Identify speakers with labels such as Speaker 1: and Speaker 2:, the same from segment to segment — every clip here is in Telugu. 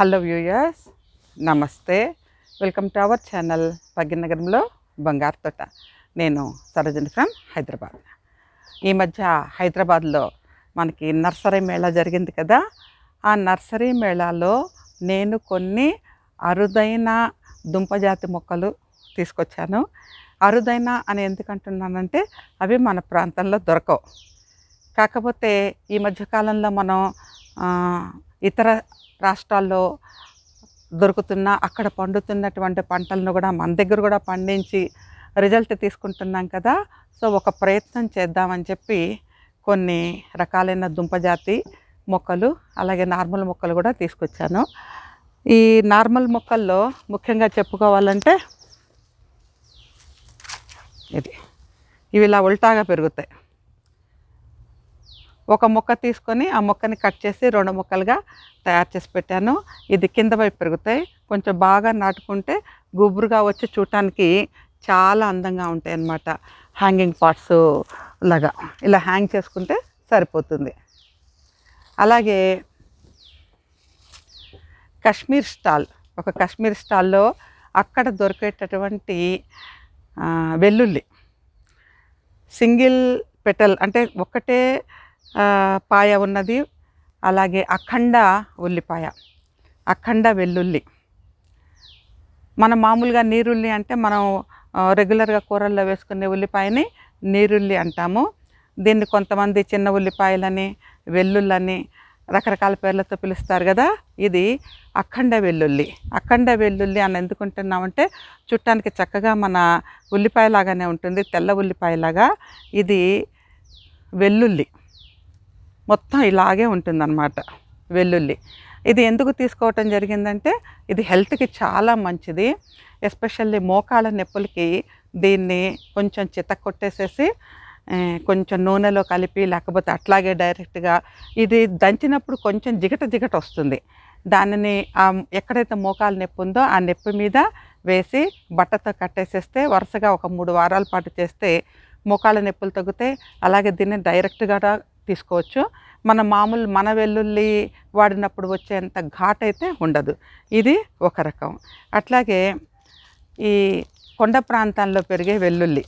Speaker 1: హలో వ్యూయర్స్ నమస్తే. వెల్కమ్ టు అవర్ ఛానల్ భాగ్యనగరంలో బంగారు తోట. నేను సరోజని ఫ్రమ్ హైదరాబాద్. ఈ మధ్య హైదరాబాద్లో మనకి నర్సరీ మేళా జరిగింది కదా. ఆ నర్సరీ మేళాలో నేను కొన్ని అరుదైన దుంపజాతి మొక్కలు తీసుకొచ్చాను. అరుదైన అని ఎందుకంటున్నానంటే అవి మన ప్రాంతంలో దొరకవు. కాకపోతే ఈ మధ్యకాలంలో మనం ఇతర రాష్ట్రాల్లో దొరుకుతున్న అక్కడ పండుతున్నటువంటి పంటలను కూడా మన దగ్గర కూడా పండించి రిజల్ట్ తీసుకుంటున్నాం కదా. సో ఒక ప్రయత్నం చేద్దామని చెప్పి కొన్ని రకాలైన దుంపజాతి మొక్కలు అలాగే నార్మల్ మొక్కలు కూడా తీసుకొచ్చాను. ఈ నార్మల్ మొక్కల్లో ముఖ్యంగా చెప్పుకోవాలంటే ఇది. ఇవి ఇలా ఉల్టాగా పెరుగుతాయి. ఒక మొక్క తీసుకొని ఆ మొక్కని కట్ చేసి రెండు మొక్కలుగా తయారు చేసి పెట్టాను. ఇది కింద వైపు పెరుగుతాయి. కొంచెం బాగా నాటుకుంటే గుబురుగా వచ్చి చూడటానికి చాలా అందంగా ఉంటాయి అన్నమాట హ్యాంగింగ్ పార్ట్స్ లాగా. ఇలా హ్యాంగ్ చేసుకుంటే సరిపోతుంది. అలాగే కశ్మీర్ స్టాల్. ఒక కశ్మీర్ స్టాల్లో అక్కడ దొరికేటటువంటి వెల్లుల్లి. సింగిల్ పెటల్ అంటే ఒకటే పాయ ఉన్నది. అలాగే అఖండ ఉల్లిపాయ అఖండ వెల్లుల్లి. మన మామూలుగా నీరుల్లి అంటే మనం రెగ్యులర్గా కూరల్లో వేసుకునే ఉల్లిపాయని నీరుల్లి అంటాము. దీన్ని కొంతమంది చిన్న ఉల్లిపాయలని వెల్లుల్లని రకరకాల పేర్లతో పిలుస్తారు కదా. ఇది అఖండ వెల్లుల్లి. అఖండ వెల్లుల్లి అని ఎందుకుంటున్నామంటే చుట్టానికి చక్కగా మన ఉల్లిపాయలాగానే ఉంటుంది తెల్ల ఉల్లిపాయలాగా. ఇది వెల్లుల్లి. మొత్తం ఇలాగే ఉంటుందన్నమాట వెల్లుల్లి. ఇది ఎందుకు తీసుకోవటం జరిగిందంటే ఇది హెల్త్కి చాలా మంచిది. ఎస్పెషల్లీ మోకాళ్ళ నొప్పులకి దీన్ని కొంచెం చిత కొట్టేసేసి కొంచెం నూనెలో కలిపి లేకపోతే అట్లాగే డైరెక్ట్గా ఇది దంచినప్పుడు కొంచెం జిగట జిగట వస్తుంది. దానిని ఎక్కడైతే మోకాలు నొప్పి ఉందో ఆ నొప్పి మీద వేసి బట్టతో కట్టేసేస్తే వరుసగా ఒక మూడు వారాల పాటు చేస్తే మోకాళ్ళ నొప్పులు తగ్గుతాయి. అలాగే దీన్ని డైరెక్ట్గా తీసుకోవచ్చు. మన మామూలు మన వెల్లుల్లి వాడినప్పుడు వచ్చేంత ఘాట్ అయితే ఉండదు. ఇది ఒక రకం. అట్లాగే ఈ కొండ ప్రాంతాల్లో పెరిగే వెల్లుల్లి.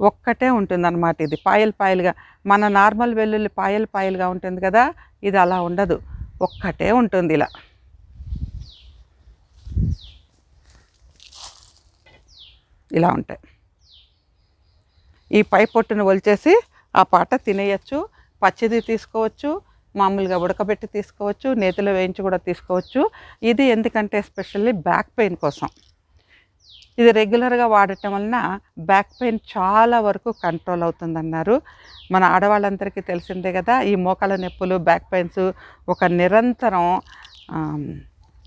Speaker 1: ఒక్కటే ఉంటుందన్నమాట ఇది. పాయలు పాయలుగా మన నార్మల్ వెల్లుల్లి పాయలు పాయలుగా ఉంటుంది కదా ఇది అలా ఉండదు. ఒక్కటే ఉంటుంది ఇలా. ఇలా ఉంటాయి. ఈ పై పొట్టును ఒలిచేసి ఆ పాట తినేయచ్చు పచ్చిది తీసుకోవచ్చు మామూలుగా ఉడకబెట్టి తీసుకోవచ్చు నేతిలో వేయించి కూడా తీసుకోవచ్చు. ఇది ఎందుకంటే ఎస్పెషల్లీ బ్యాక్ పెయిన్ కోసం. ఇది రెగ్యులర్గా వాడటం వలన బ్యాక్ పెయిన్ చాలా వరకు కంట్రోల్ అవుతుందన్నారు. మన ఆడవాళ్ళందరికీ తెలిసిందే కదా ఈ మోకాల నొప్పులు బ్యాక్ పెయిన్స్ ఒక నిరంతరం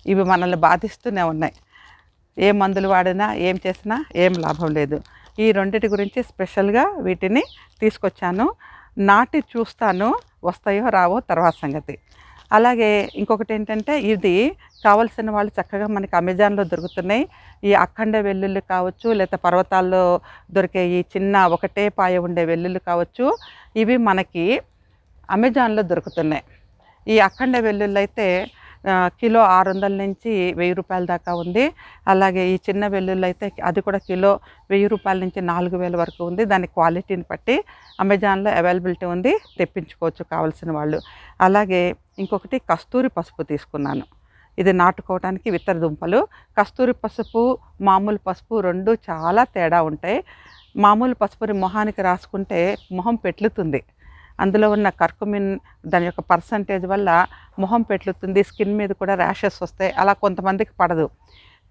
Speaker 1: ఇవి మనల్ని బాధిస్తూనే ఉన్నాయి. ఏ మందులు వాడినా ఏం చేసినా ఏం లాభం లేదు. ఈ రెండిటి గురించి స్పెషల్గా వీటిని తీసుకొచ్చాను. నాటి చూస్తాను వస్తాయో రావో తర్వాత సంగతి. అలాగే ఇంకొకటి ఏంటంటే ఇది కావలసిన వాళ్ళు చక్కగా మనకి అమెజాన్లో దొరుకుతున్నాయి. ఈ అఖండ వెల్లుల్లి కావచ్చు లేదా పర్వతాల్లో దొరికే ఈ చిన్న ఒకటే పాయ ఉండే వెల్లుల్లి కావచ్చు ఇవి మనకి అమెజాన్లో దొరుకుతున్నాయి. ఈ అఖండ వెల్లుల్లి అయితే కిలో ఆరు వందల నుంచి వెయ్యి రూపాయల దాకా ఉంది. అలాగే ఈ చిన్న వెల్లుల్లి అయితే అది కూడా కిలో వెయ్యి రూపాయల నుంచి నాలుగు వేల వరకు ఉంది. దాని క్వాలిటీని బట్టి అమెజాన్లో అవైలబిలిటీ ఉంది. తెప్పించుకోవచ్చు కావాల్సిన వాళ్ళు. అలాగే ఇంకొకటి కస్తూరి పసుపు తీసుకున్నాను. ఇది నాటుకోవడానికి విత్తర దుంపలు. కస్తూరి పసుపు మామూలు పసుపు రెండు చాలా తేడా ఉంటాయి. మామూలు పసుపుని మొహానికి రాసుకుంటే మొహం పెట్లుతుంది. అందులో ఉన్న కర్కుమిన్ దాని యొక్క పర్సంటేజ్ వల్ల మొహం పెట్లుతుంది స్కిన్ మీద కూడా ర్యాషెస్ వస్తాయి అలా కొంతమందికి పడదు.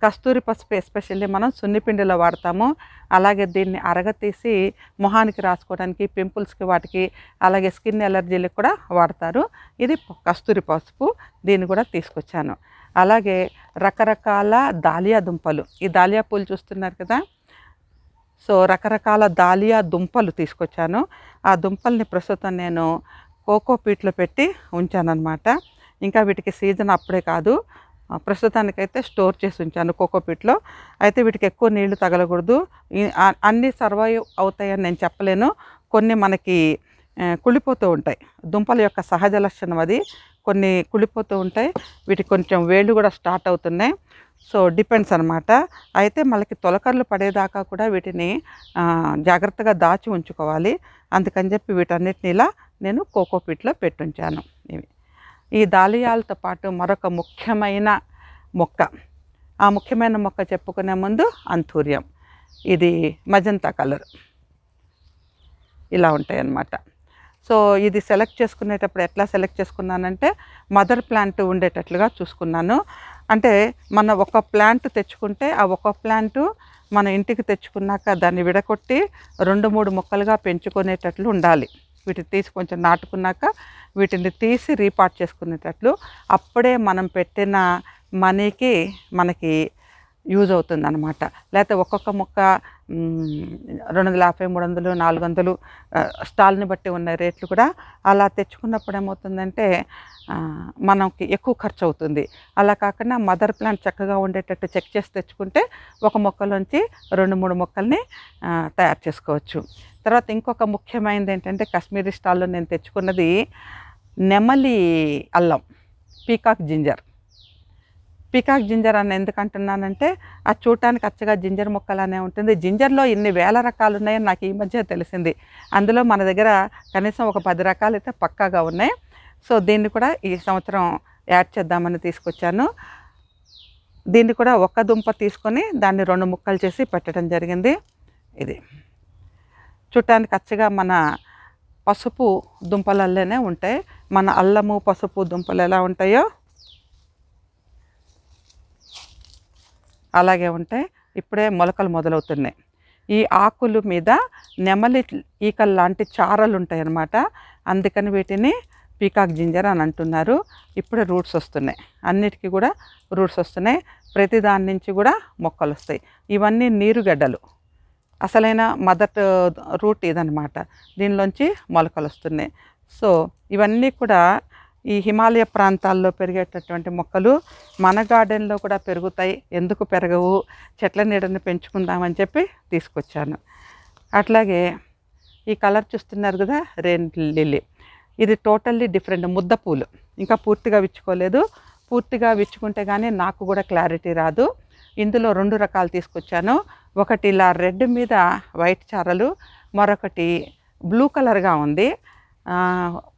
Speaker 1: కస్తూరి పసుపు ఎస్పెషల్లీ మనం సున్నిపిండిలో వాడతాము. అలాగే దీన్ని అరగతీసి మొహానికి రాసుకోవడానికి పింపుల్స్కి వాటికి అలాగే స్కిన్ ఎలర్జీలకు కూడా వాడతారు. ఇది కస్తూరి పసుపు దీన్ని కూడా తీసుకొచ్చాను. అలాగే రకరకాల దాలియా దుంపలు. ఈ దాలియా పూలు చూస్తున్నారు కదా సో రకరకాల దాలియా దుంపలు తీసుకొచ్చాను. ఆ దుంపల్ని ప్రస్తుతం నేను కోకో పీట్లో పెట్టి ఉంచానన్నమాట. ఇంకా వీటికి సీజన్ అప్పుడే కాదు. ప్రస్తుతానికైతే స్టోర్ చేసి ఉంచాను కోకోపీట్లో అయితే వీటికి ఎక్కువ నీళ్ళు తగలకూడదు. అన్నీ సర్వైవ్ అవుతాయని నేను చెప్పలేను. కొన్ని మనకి కుళ్ళిపోతూ ఉంటాయి. దుంపల యొక్క సహజ లక్షణం అది. కొన్ని కుళ్ళిపోతూ ఉంటాయి. వీటికి కొంచెం వేళ్ళు కూడా స్టార్ట్ అవుతున్నాయి. సో డిపెండ్స్ అనమాట అయితే మనకి తొలకర్లు పడేదాకా కూడా వీటిని జాగ్రత్తగా దాచి ఉంచుకోవాలి. అందుకని చెప్పి వీటన్నిటిని ఇలా నేను కోకోపీట్లో పెట్టుంచాను. ఇవి. ఈ దాలియాలతో పాటు మరొక ముఖ్యమైన మొక్క. ఆ ముఖ్యమైన మొక్క చెప్పుకునే ముందు అంతూర్యం. ఇది మజంతా కలర్. ఇలా ఉంటాయి అన్నమాట సో ఇది సెలెక్ట్ చేసుకునేటప్పుడు ఎట్లా సెలెక్ట్ చేసుకున్నానంటే మదర్ ప్లాంట్ ఉండేటట్లుగా చూసుకున్నాను. అంటే మన ఒక ప్లాంట్ తెచ్చుకుంటే ఆ ఒక ప్లాంట్ మన ఇంటికి తెచ్చుకున్నాక దాన్ని విడగొట్టి రెండు మూడు మొక్కలుగా పెంచుకునేటట్లు ఉండాలి. వీటిని తీసి కొంచెం నాటుకున్నాక వీటిని తీసి రీపార్ట్ చేసుకునేటట్లు అప్పుడే మనం పెట్టిన మనీకి మనకి యూజ్ అవుతుంది అనమాట లేకపోతే ఒక్కొక్క మొక్క రెండు వందల యాభై మూడు వందలు నాలుగు వందలు స్టాల్ని బట్టి ఉన్న రేట్లు కూడా అలా తెచ్చుకున్నప్పుడు ఏమవుతుందంటే మనకి ఎక్కువ ఖర్చు అవుతుంది అలా కాకుండా మదర్ ప్లాంట్ చక్కగా ఉండేటట్టు చెక్ చేసి తెచ్చుకుంటే ఒక మొక్కలోంచి రెండు మూడు మొక్కల్ని తయారు చేసుకోవచ్చు. తర్వాత ఇంకొక ముఖ్యమైనది ఏంటంటే కాశ్మీరీ స్టాల్లో నేను తెచ్చుకున్నది నెమలి అల్లం పీకాక్ జింజర్. పీకాక్ జింజర్ అని ఎందుకు అంటున్నానంటే ఆ చూడటానికి అచ్చగా జింజర్ మొక్కలానే ఉంటుంది. జింజర్లో ఇన్ని వేల రకాలు ఉన్నాయని నాకు ఈ మధ్య తెలిసింది. అందులో మన దగ్గర కనీసం ఒక పది రకాలు అయితే పక్కాగా ఉన్నాయి. సో దీన్ని కూడా ఈ సంవత్సరం యాడ్ చేద్దామని తీసుకొచ్చాను. దీన్ని కూడా ఒక్క దుంప తీసుకొని దాన్ని రెండు ముక్కలు చేసి పెట్టడం జరిగింది. ఇది. చూడటానికి అచ్చగా మన పసుపు దుంపలల్లోనే ఉంటాయి. మన అల్లము పసుపు దుంపలు ఎలా ఉంటాయో అలాగే ఉంటే ఇప్పుడే మొలకలు మొదలవుతున్నాయి. ఈ ఆకులు మీద నెమలి ఈకలు లాంటి చారలు ఉంటాయి అన్నమాట అందుకని వీటిని పీకాక్ జింజర్ అని అంటున్నారు. ఇప్పుడే రూట్స్ వస్తున్నాయి. అన్నిటికీ కూడా రూట్స్ వస్తున్నాయి. ప్రతి దాని నుంచి కూడా మొక్కలు వస్తాయి. ఇవన్నీ నీరుగడ్డలు. అసలైన మదర్ రూట్ ఇదనమాట దీనిలోంచి మొలకలు వస్తున్నాయి. సో ఇవన్నీ కూడా ఈ హిమాలయ ప్రాంతాల్లో పెరిగేటటువంటి మొక్కలు మన గార్డెన్లో కూడా పెరుగుతాయి. ఎందుకు పెరగవు? చెట్ల నీడని పెంచుకుందామని చెప్పి తీసుకొచ్చాను. అట్లాగే ఈ కలర్ చూస్తున్నారు కదా రెయిన్ లిల్లీ. ఇది టోటల్లీ డిఫరెంట్ ముద్ద పూలు. ఇంకా పూర్తిగా విచ్చుకోలేదు. పూర్తిగా విచ్చుకుంటే కానీ నాకు కూడా క్లారిటీ రాదు. ఇందులో రెండు రకాలు తీసుకొచ్చాను. ఒకటి ఇలా రెడ్ మీద వైట్ చారలు మరొకటి బ్లూ కలర్గా ఉంది.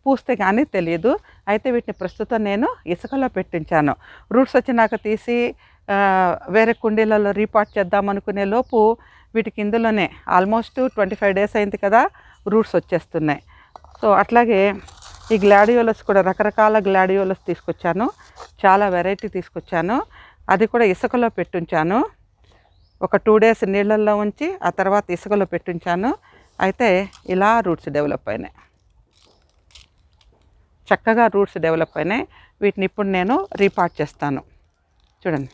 Speaker 1: పూస్తే కానీ తెలియదు అయితే వీటిని ప్రస్తుతం నేను ఇసుకలో పెట్టించాను. రూట్స్ వచ్చినాక తీసి వేరే కుండీలలో రీపాట్ చేద్దాం అనుకునే లోపు వీటికి ఇందులోనే ఆల్మోస్ట్ ట్వంటీ ఫైవ్ డేస్ అయింది కదా రూట్స్ వచ్చేస్తున్నాయి. సో అట్లాగే ఈ గ్లాడియోలస్ కూడా రకరకాల గ్లాడియోలస్ తీసుకొచ్చాను. చాలా వెరైటీ తీసుకొచ్చాను. అది కూడా ఇసుకలో పెట్టుంచాను. ఒక టూ డేస్ నీళ్ళల్లో ఉంచి ఆ తర్వాత ఇసుకలో పెట్టించాను. అయితే ఇలా రూట్స్ డెవలప్ అయినాయి. చక్కగా రూట్స్ డెవలప్ అయినాయి. వీటిని ఇప్పుడు నేను రీపార్ట్ చేస్తాను. చూడండి.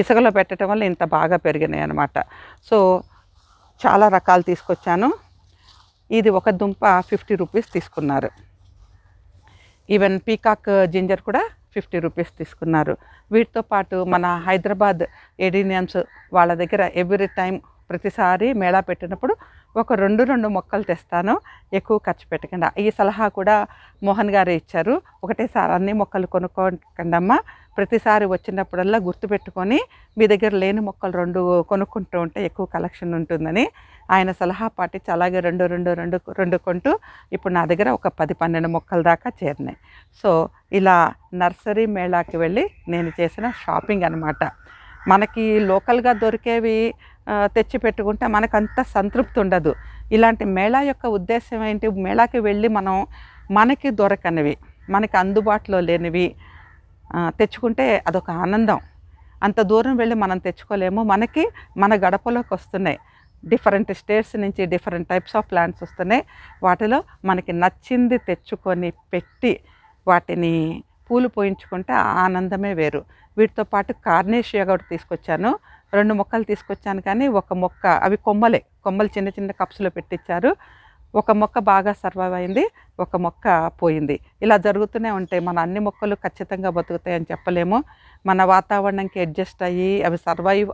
Speaker 1: ఇసుకలో పెట్టడం వల్ల ఇంత బాగా పెరిగినాయి అనమాట సో చాలా రకాలు తీసుకొచ్చాను. ఇది ఒక దుంప ఫిఫ్టీ రూపీస్ తీసుకున్నారు. ఈవెన్ పీకాక్ జింజర్ కూడా ఫిఫ్టీ రూపీస్ తీసుకున్నారు. వీటితో పాటు మన హైదరాబాద్ ఎడినియమ్స్ వాళ్ళ దగ్గర ఎవ్రీ టైం ప్రతిసారి మేళా పెట్టినప్పుడు ఒక రెండు రెండు మొక్కలు తెస్తాను. ఎక్కువ ఖర్చు పెట్టకుండా. ఈ సలహా కూడా మోహన్ గారు ఇచ్చారు. ఒకటేసారి అన్ని మొక్కలు కొనుక్కోకండమ్మా. ప్రతిసారి వచ్చినప్పుడల్లా గుర్తుపెట్టుకొని మీ దగ్గర లేని మొక్కలు రెండు కొనుక్కుంటూ ఉంటే ఎక్కువ కలెక్షన్ ఉంటుందని ఆయన సలహా పాటించి అలాగే రెండు రెండు రెండు రెండు కొంటూ ఇప్పుడు నా దగ్గర ఒక పది పన్నెండు మొక్కల దాకా చేరినాయి. సో ఇలా నర్సరీ మేళాకి వెళ్ళి నేను చేసిన షాపింగ్ అనమాట మనకి లోకల్గా దొరికేవి తెచ్చి పెట్టుకుంటే మనకంత సంతృప్తి ఉండదు. ఇలాంటి మేళా యొక్క ఉద్దేశం ఏంటి? మేళాకి వెళ్ళి మనం మనకి దొరకనివి మనకి అందుబాటులో లేనివి తెచ్చుకుంటే అదొక ఆనందం. అంత దూరం వెళ్ళి మనం తెచ్చుకోలేము. మనకి మన గడపలోకి వస్తున్నాయి. డిఫరెంట్ స్టేట్స్ నుంచి డిఫరెంట్ టైప్స్ ఆఫ్ ప్లాంట్స్ వస్తున్నాయి. వాటిలో మనకి నచ్చింది తెచ్చుకొని పెట్టి వాటిని పూలు పోయించుకుంటే ఆ ఆనందమే వేరు. వీటితో పాటు కార్నేషియా కూడా తీసుకొచ్చాను. రెండు మొక్కలు తీసుకొచ్చాను కానీ ఒక మొక్క అవి కొమ్మలే. కొమ్మలు చిన్న చిన్న కప్స్లో పెట్టించారు ఒక మొక్క బాగా సర్వైవ్ అయింది ఒక మొక్క పోయింది. ఇలా జరుగుతూనే ఉంటాయి. మన అన్ని మొక్కలు ఖచ్చితంగా బతుకుతాయని చెప్పలేము. మన వాతావరణంకి అడ్జస్ట్ అయ్యి అవి సర్వైవ్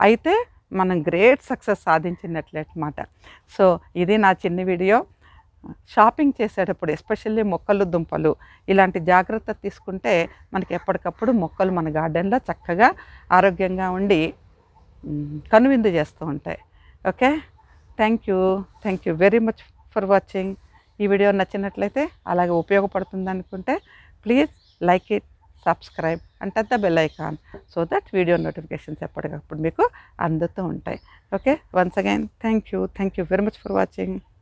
Speaker 1: అయితే మనం గ్రేట్ సక్సెస్ సాధించినట్లే అన్నమాట సో ఇది నా చిన్న వీడియో. షాపింగ్ చేసేటప్పుడు ఎస్పెషల్లీ మొక్కలు దుంపలు ఇలాంటి జాగ్రత్త తీసుకుంటే మనకి ఎప్పటికప్పుడు మొక్కలు మన గార్డెన్లో చక్కగా ఆరోగ్యంగా ఉండి కనువిందు చేస్తూ ఉంటాయి. Okay? Thank you thank you very much for watching ఈ వీడియో నచ్చినట్లయితే అలాగే ఉపయోగపడుతుంది అనుకుంటే ప్లీజ్ లైక్ ఇట్ సబ్స్క్రైబ్ అంటే the bell icon so that video notifications ఎప్పటికప్పుడు మీకు అందుతూ ఉంటాయి. Okay? Once again thank you thank you very much for watching